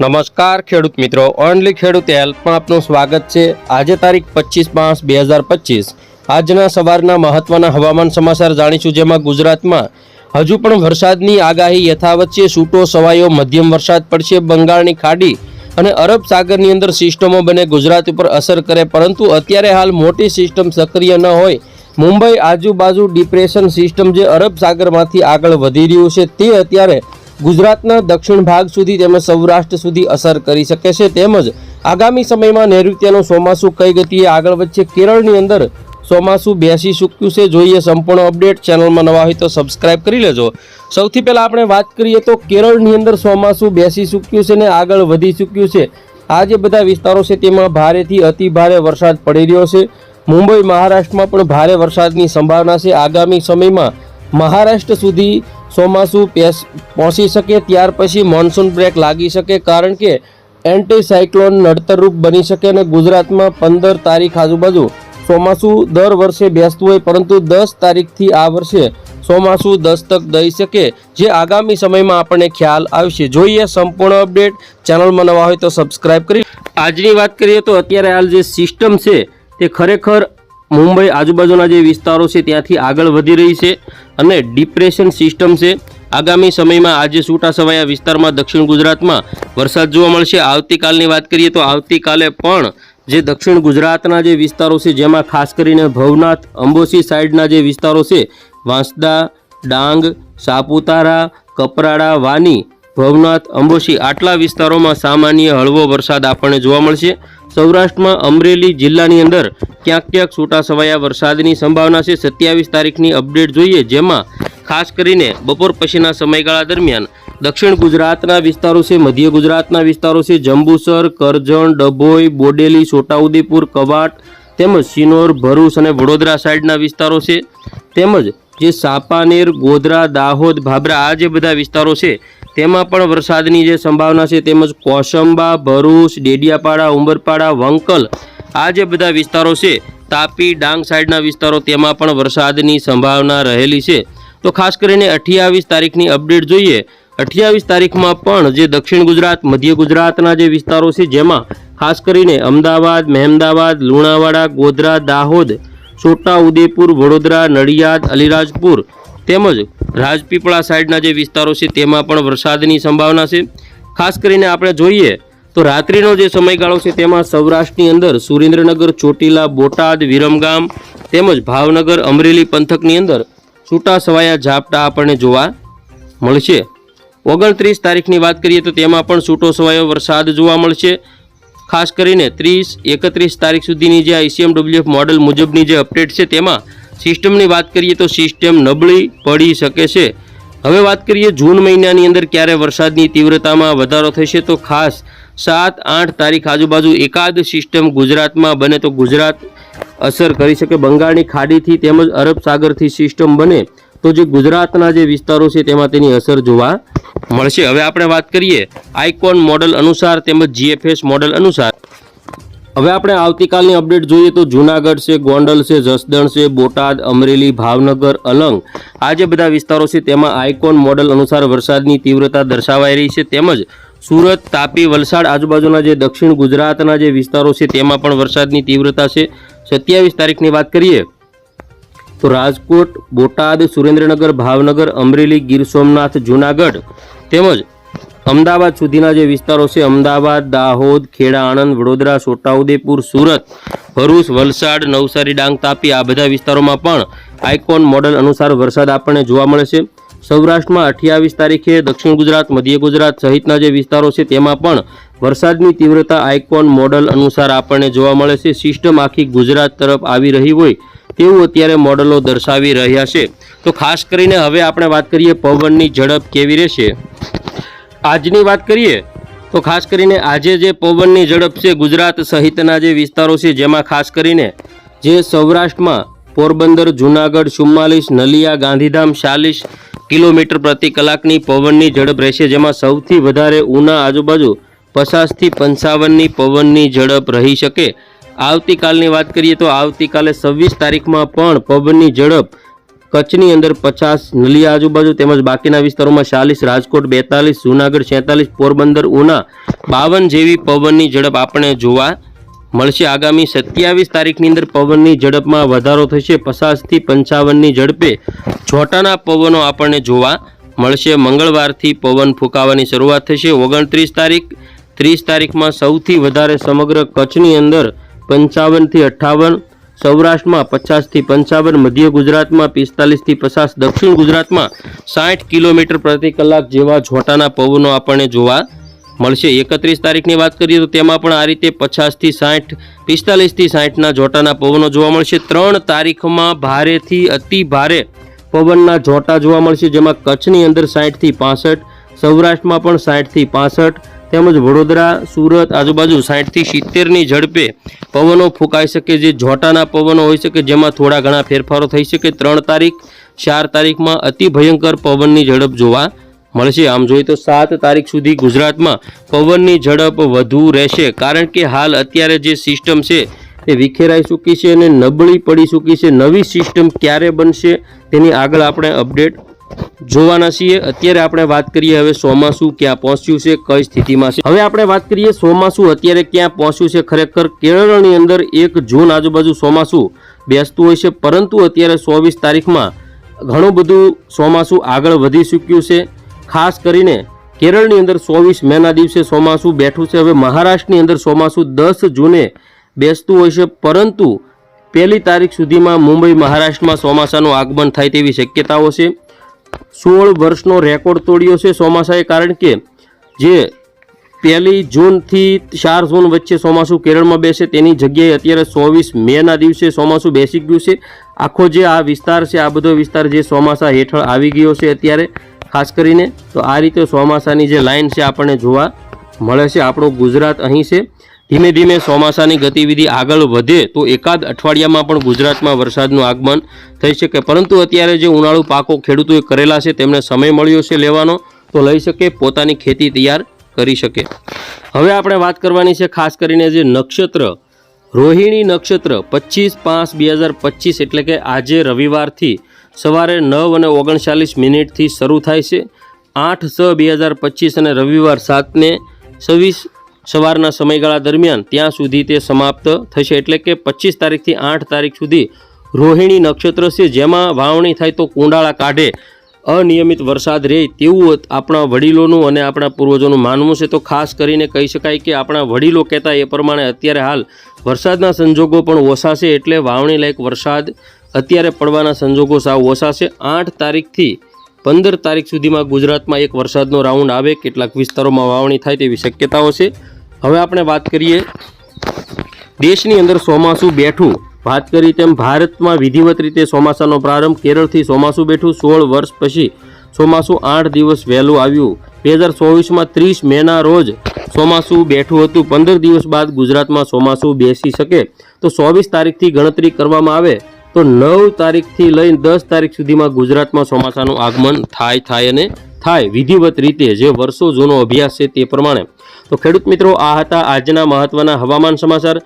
નમસ્કાર ખેડૂત મિત્રો ઓનલી ખેડૂત હેલ્પમાં આપનું સ્વાગત છે. આજે તારીખ પચીસ પાંચ બે હજાર પચીસ. આજના સવારના મહત્વના હવામાન સમાચાર જાણીશું, જેમાં ગુજરાતમાં હજુ પણ વરસાદની આગાહી યથાવત છે. છૂટો સવાયો મધ્યમ વરસાદ પડશે, બંગાળની ખાડી અને અરબ સાગરની અંદર સિસ્ટમો બને ગુજરાત ઉપર અસર કરે. પરંતુ અત્યારે હાલ મોટી સિસ્ટમ સક્રિય ન હોય. મુંબઈ આજુબાજુ ડિપ્રેશન સિસ્ટમ જે અરબ સાગરમાંથી આગળ વધી રહ્યું છે, તે અત્યારે ગુજરાતના દક્ષિણ ભાગ સુધી તેમજ સૌરાષ્ટ્ર સુધી અસર કરી શકે છે. તેમજ આગામી સમયમાં નૈઋત્યનું ચોમાસું કઈ ગતિએ આગળ વધશે કેરળની અંદર ચોમાસું બેસી ચૂક્યું છે. જોઈએ સંપૂર્ણ અપડેટ. ચેનલમાં નવા હોય તો સબસ્ક્રાઇબ કરી લેજો. સૌથી પહેલાં આપણે વાત કરીએ તો કેરળની અંદર ચોમાસું બેસી ચૂક્યું છે ને આગળ વધી ચૂક્યું છે. આ જે બધા વિસ્તારો છે તેમાં ભારેથી અતિ ભારે વરસાદ પડી રહ્યો છે. મુંબઈ, મહારાષ્ટ્રમાં પણ ભારે વરસાદની સંભાવના છે. આગામી સમયમાં મહારાષ્ટ્ર સુધી ચોમાસું પેસ પહોંચી શકે ત્યાર પછી મોન્સૂન બ્રેક લાગી શકે કારણ કે એન્ટીસાયક્લોન નડતરરૂપ બની શકે અને ગુજરાતમાં પંદર તારીખ આજુબાજુ ચોમાસું દર વર્ષે બેસતું હોય, પરંતુ દસ તારીખથી આ વર્ષે ચોમાસું દસ્તક દઈ શકે, જે આગામી સમયમાં આપણને ખ્યાલ આવશે. જોઈએ સંપૂર્ણ અપડેટ. ચેનલમાં નવા હોય તો સબસ્ક્રાઈબ કરી આજની વાત કરીએ તો અત્યારે હાલ જે સિસ્ટમ છે, તે ખરેખર મુંબઈ આજુબાજુના જે વિસ્તારો છે ત્યાંથી આગળ વધી રહી છે અને ડિપ્રેશન સિસ્ટમ છે. આગામી સમયમાં આજે છૂટાછવાયા વિસ્તારમાં દક્ષિણ ગુજરાતમાં વરસાદ જોવા મળશે. આવતીકાલની વાત કરીએ તો આવતીકાલે પણ જે દક્ષિણ ગુજરાતના જે વિસ્તારો છે, જેમાં ખાસ કરીને ભવનાથ, અંબોસી સાઈડના જે વિસ્તારો છે, વાંસદા, ડાંગ, સાપુતારા, કપરાડા, વાની ભવનાથ અંબોસી આટલા વિસ્તારોમાં સામાન્ય હળવો વરસાદ આપણને જોવા મળશે. સૌરાષ્ટ્રમાં અમરેલી જિલ્લાની અંદર ક્યાંક ક્યાંક છૂટાછવાયા વરસાદની સંભાવના છે. સત્યાવીસ તારીખની અપડેટ જોઈએ, જેમાં ખાસ કરીને બપોર પછીના સમયગાળા દરમિયાન દક્ષિણ ગુજરાતના વિસ્તારો છે, મધ્ય ગુજરાતના વિસ્તારો છે, જંબુસર, કરજણ, ડભોઈ, બોડેલી, છોટાઉદેપુર, કવાટ તેમજ સિનોર ભરૂચ અને વડોદરા સાઈડના વિસ્તારો છે. તેમજ જે સાપાનેર, ગોધરા, દાહોદ, ભાભરા આ જે બધા વિસ્તારો છે તેમાં પણ વરસાદની જે સંભાવના છે તેમજ કોસંબા, ભરૂચ, ડેડિયાપાડા, ઉંબરપાડા, વંકલ આ જે બધા વિસ્તારો છે, તાપી, ડાંગ સાઈડના વિસ્તારો તેમાં પણ વરસાદની સંભાવના રહેલી છે. તો ખાસ કરીને અઠ્યાવીસ તારીખની અપડેટ જોઈએ, અઠ્યાવીસ તારીખમાં પણ જે દક્ષિણ ગુજરાત, મધ્ય ગુજરાતના જે વિસ્તારો છે જેમાં ખાસ કરીને અમદાવાદ, મહેમદાવાદ, લુણાવાડા, ગોધરા, દાહોદ, છોટા ઉદેપુર, વડોદરા, નડિયાદ, અલીરાજપુર તેમજ રાજપીપળા સાઈડના જે વિસ્તારો છે, તેમાં પણ વરસાદની સંભાવના છે. ખાસ કરીને આપણે જોઈએ તો રાત્રિનો જે સમયગાળો છે, તેમાં સૌરાષ્ટ્રની અંદર સુરેન્દ્રનગર, ચોટીલા, બોટાદ, વિરમગામ તેમજ ભાવનગર, અમરેલી પંથકની અંદર છૂટા છવાયા ઝાપટા આપણને જોવા મળશે. ઓગણત્રીસ તારીખની વાત કરીએ તો તેમાં પણ છૂટો છવાયો વરસાદ જોવા મળશે. ખાસ કરીને ત્રીસ, એકત્રીસ તારીખ સુધીની જે આઈસીએમડબ્લ્યુએફ મોડલ મુજબની જે અપડેટ છે, તેમાં સિસ્ટમની વાત કરીએ તો સિસ્ટમ નબળી પડી શકે છે. હવે વાત કરીએ જૂન મહિનાની અંદર ક્યારે વરસાદની તીવ્રતામાં વધારો થશે તો ખાસ સાત આઠ તારીખ આજુબાજુ એકાદ સિસ્ટમ ગુજરાતમાં બને તો ગુજરાત અસર કરી શકે. બંગાળની ખાડીથી તેમજ અરબ સાગરથી સિસ્ટમ બને તો જે ગુજરાતના જે વિસ્તારો છે તેમાં તેની અસર જોવા મળશે. હવે આપણે વાત કરીએ આઇકોન મોડલ અનુસાર તેમજ જીએફએસ મોડલ અનુસાર. હવે આપણે આવતીકાલની અપડેટ જોઈએ તો જૂનાગઢ છે, ગોંડલ છે, જસદણ છે, બોટાદ, અમરેલી, ભાવનગર, અલંગ. આ જે બધા વિસ્તારો છે તેમાં આઇકોન મોડલ અનુસાર વરસાદની તીવ્રતા દર્શાવાઈ રહી છે. તેમજ સુરત, તાપી, વલસાડ આજુબાજુના જે દક્ષિણ ગુજરાતના જે વિસ્તારો છે તેમાં પણ વરસાદની તીવ્રતા છે. સત્યાવીસ તારીખની વાત કરીએ તો રાજકોટ, બોટાદ, સુરેન્દ્રનગર, ભાવનગર, અમરેલી, ગીર સોમનાથ, જૂનાગઢ. તેમજ અમદાવાદ સુધીના જે વિસ્તારો છે, અમદાવાદ, દાહોદ, ખેડા, આણંદ, વડોદરા, છોટાઉદેપુર, સુરત, ભરૂચ, વલસાડ, નવસારી, ડાંગ, તાપી આ બધા વિસ્તારોમાં પણ આઇકોન મોડલ અનુસાર વરસાદ આપણને જોવા મળે છે. સૌરાષ્ટ્રમાં અઠ્યાવીસ તારીખે દક્ષિણ ગુજરાત, મધ્ય ગુજરાત સહિતના જે વિસ્તારો છે, તેમાં પણ વરસાદની તીવ્રતા આઇકોન મોડલ અનુસાર આપણને જોવા મળે છે. સિસ્ટમ આખી ગુજરાત તરફ આવી રહી હોય તેવું અત્યારે મોડલો દર્શાવી રહ્યા છે. તો ખાસ કરીને હવે આપણે વાત કરીએ પવનની ઝડપ કેવી રહેશે? આજની વાત કરીએ, તો ખાસ કરીને આજે જે પવનની ઝડપ છે ગુજરાત સહિતના જે વિસ્તારો છે, જેમાં ખાસ કરીને જે સૌરાષ્ટ્રમાં પોરબંદર, જુનાગઢ, ચુમ્માલીસ, નલિયા, ગાંધીધામ, ચાલીસ કિલોમીટર પ્રતિ કલાકની પવનની ઝડપ રહેશે, જેમાં સૌથી વધારે ઉના આજુબાજુ પચાસથી પંચાવનની પવનની ઝડપ રહી શકે. આવતીકાલની વાત કરીએ તો આવતીકાલે છવ્વીસ તારીખમાં પણ પવનની ઝડપ કચ્છની અંદર પચાસ નલિયા આજુબાજુ તેમજ બાકીના વિસ્તારોમાં ચાલીસ, રાજકોટ બેતાલીસ, જુનાગઢ છેતાલીસ, પોરબંદર, ઉના બાવન જેવી પવનની ઝડપ આપણે જોવા મળશે. આગામી સત્યાવીસ તારીખની અંદર પવનની ઝડપમાં વધારો થશે. પચાસથી પંચાવનની ઝડપે છોટાના પવનો આપણને જોવા મળશે. મંગળવારથી પવન ફૂંકાવાની શરૂઆત થશે. ઓગણત્રીસ તારીખ, ત્રીસ તારીખમાં સૌથી વધારે સમગ્ર કચ્છની અંદર પંચાવનથી અઠ્ઠાવન સૌરાષ્ટ્રમાં પચાસથી પંચાવન, મધ્ય ગુજરાતમાં પિસ્તાલીસથી પચાસ, દક્ષિણ ગુજરાતમાં સાઠ કિલોમીટર પ્રતિ કલાક જેવા ઝોટાના પવનો આપણને જોવા મળશે. એકત્રીસ તારીખની વાત કરીએ તો તેમાં પણ આ રીતે પચાસથી સાઠ, પિસ્તાલીસથી સાઠના જોટાના પવનો જોવા મળશે. ત્રણ તારીખમાં ભારેથી અતિ ભારે પવનના જોટા જોવા મળશે, જેમાં કચ્છની અંદર સાઠથી પાસઠ, સૌરાષ્ટ્રમાં પણ સાઠથી પાસઠ તેમજ વડોદરા, સુરત, આજુબાજુ સાઠથી સિત્તેરની ઝડપે પવનો ફૂંકાઈ શકે જે જોટાના પવનો હોઈ શકે, જેમાં થોડા ઘણા ફેરફારો થઈ શકે. ત્રણ તારીખ, ચાર તારીખમાં અતિ ભયંકર પવનની ઝડપ જોવા મળશે. આમ જોઈએ તો સાત તારીખ સુધી ગુજરાતમાં પવનની ઝડપ વધુ રહેશે. કારણ કે હાલ અત્યારે જે સિસ્ટમ છે, એ વિખેરાઈ ચૂકી છે અને નબળી પડી ચૂકી છે. નવી સિસ્ટમ ક્યારે બનશે, તેની આગળ આપણે અપડેટ જોવાના છીએ. અત્યારે આપણે વાત કરીએ હવે ચોમાસું ક્યાં પહોંચ્યું છે, કઈ સ્થિતિમાં છે. હવે આપણે વાત કરીએ ચોમાસું અત્યારે ક્યાં પહોંચ્યું છે, ખરેખર કેરળની અંદર એક જૂન આજુબાજુ ચોમાસું બેસતું હોય છે, પરંતુ અત્યારે ચોવીસ તારીખમાં ઘણું બધું ચોમાસું આગળ વધી ચૂક્યું છે. ખાસ કરીને કેરળની અંદર ચોવીસ મેના દિવસે ચોમાસું બેઠું છે. હવે મહારાષ્ટ્રની અંદર ચોમાસું દસ જૂને બેસતું હોય છે, પરંતુ પહેલી તારીખ સુધીમાં મુંબઈ, મહારાષ્ટ્રમાં ચોમાસાનું આગમન થાય તેવી શક્યતાઓ છે. સોળ વર્ષનો રેકોર્ડ તોડ્યો છે ચોમાસાએ, કારણ કે જે પહેલી જૂનથી ચાર જૂન વચ્ચે ચોમાસું કેરળમાં બેસે, તેની જગ્યાએ અત્યારે ચોવીસ મેના દિવસે ચોમાસું બેસી ગયું છે. આખો જે આ વિસ્તાર છે, આ બધો વિસ્તાર જે ચોમાસા હેઠળ આવી ગયો છે અત્યારે, ખાસ કરીને, તો આ રીતે ચોમાસાની જે લાઇન છે આપણને જોવા મળે છે. આપણું ગુજરાત અહીં છે. ધીમે ધીમે ચોમાસાની ગતિવિધિ આગળ વધે તો એકાદ અઠવાડિયામાં પણ ગુજરાતમાં વરસાદનું આગમન થઈ શકે. પરંતુ અત્યારે જે ઉનાળુ પાકો ખેડૂતોએ કરેલા છે, તેમને સમય મળ્યો છે લેવાનો, તો લઈ શકે પોતાની ખેતી તૈયાર કરી શકે. હવે આપણે વાત કરવાની છે ખાસ કરીને જે નક્ષત્ર, રોહિણી નક્ષત્ર પચીસ પાંચ બે હજાર પચીસ એટલે કે આજે રવિવારથી સવારે નવ અને ઓગણચાલીસ મિનિટથી શરૂ થાય છે. આઠ છ બે હજાર પચીસ અને રવિવાર સાતને છવ્વીસ સવારના સમયગાળા દરમિયાન ત્યાં સુધી તે સમાપ્ત થશે એટલે કે પચીસ તારીખથી આઠ તારીખ સુધી રોહિણી નક્ષત્ર છે, જેમાં વાવણી થાય તો કુંડાળા કાઢે. અનિયમિત વરસાદ રહે તેવું આપણા વડીલોનું અને આપણા પૂર્વજોનું માનવું છે. તો ખાસ કરીને કહી શકાય કે આપણા વડીલો કહેતા એ પ્રમાણે અત્યારે હાલ વરસાદના સંજોગો પણ ઓછા છે એટલે વાવણી લાયક વરસાદ અત્યારે પડવાના સંજોગો સાવ ઓછા છે. આઠ તારીખથી પંદર તારીખ સુધીમાં ગુજરાતમાં એક વરસાદનો રાઉન્ડ આવે. કેટલાક વિસ્તારોમાં વાવણી થાય તેવી શક્યતાઓ છે. હવે આપણે વાત કરીએ દેશની અંદર ચોમાસું બેઠું. વાત કરી તેમ ભારતમાં વિધિવત રીતે ચોમાસાનો પ્રારંભ કેરળથી ચોમાસું બેઠું સોળ વર્ષ પછી ચોમાસું આઠ દિવસ વહેલું આવ્યું. બે હજાર ચોવીસમાં ત્રીસ મેના રોજ ચોમાસું બેઠું હતું. પંદર દિવસ બાદ ગુજરાતમાં ચોમાસું બેસી શકે. તો ચોવીસ તારીખથી ગણતરી કરવામાં આવે તો નવ તારીખથી લઈને દસ તારીખ સુધીમાં ગુજરાતમાં ચોમાસાનું આગમન થાય થાય અને થાય વિધિવત રીતે જે વર્ષો જૂનો અભ્યાસ છે તે પ્રમાણે. તો ખેડૂત મિત્રો, આ હતા આજના મહત્વના હવામાન સમાચાર.